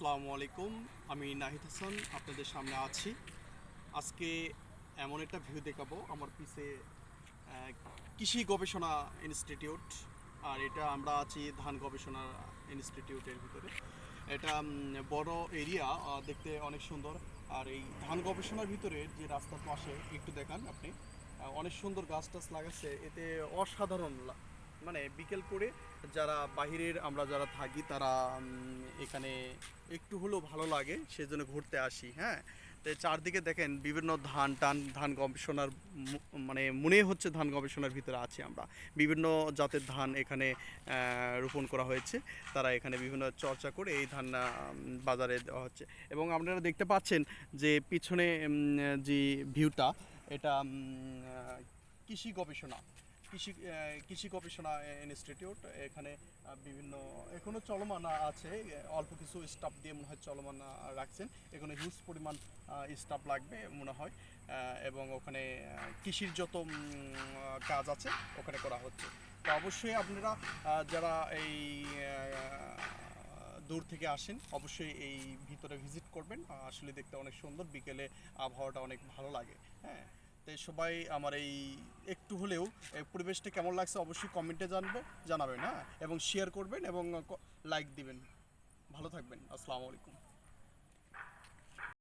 আসসালামু আলাইকুম। আমি নাহিদ হাসান, আপনাদের সামনে আছি। আজকে এমন একটা ভিউ দেখাবো, আমার পিছে কৃষি গবেষণা ইনস্টিটিউট, আর এটা আমরা আছি ধান গবেষণা ইনস্টিটিউটের ভিতরে। এটা বড় এরিয়া দেখতে অনেক সুন্দর। আর এই ধান গবেষণার ভিতরে যে রাস্তার পাশে, একটু দেখান আপনি। অনেক সুন্দর গাছ টাছ লাগাচ্ছে এতে অসাধারণ মানে বিকেল করে যারা বাহিরের আমরা যারা থাকি, তারা এখানে একটু হলেও ভালো লাগে, সেজন্য ঘুরতে আসি হ্যাঁ। তো চারদিকে দেখেন বিভিন্ন ধান টান, ধান গবেষণার মানে মনে হচ্ছে ধান গবেষণার ভিতরে আছি আমরা। বিভিন্ন জাতের ধান এখানে রোপণ করা হয়েছে। তারা এখানে বিভিন্ন চর্চা করে এই ধান বাজারে দেওয়া হচ্ছে। এবং আপনারা দেখতে পাচ্ছেন যে পিছনে যে ভিউটা, এটা কৃষি গবেষণা। কৃষি কৃষি গবেষণা ইনস্টিটিউট, এখানে বিভিন্ন, এখনও চলমান আছে অল্প কিছু স্টাফ দিয়ে মনে হয় চলমান রাখছেন। এখানে হিউজ পরিমাণ স্টাফ লাগবে মনে হয় এবং ওখানে কৃষির যত কাজ আছে ওখানে করা হচ্ছে। তো অবশ্যই আপনারা যারা এই দূর থেকে আসেন, অবশ্যই এই ভিতরে ভিজিট করবেন। আসলে দেখতে অনেক সুন্দর, বিকেলে আবহাওয়াটা অনেক ভালো লাগে হ্যাঁ। তো সবাই আমার এই একটু হলেও পরিবেশটা কেমন লাগছে অবশ্যই কমেন্টে জানবে, জানাবেন হ্যাঁ? এবং শেয়ার করবেন এবং লাইক দিবেন। ভালো থাকবেন। আসসালামু আলাইকুম।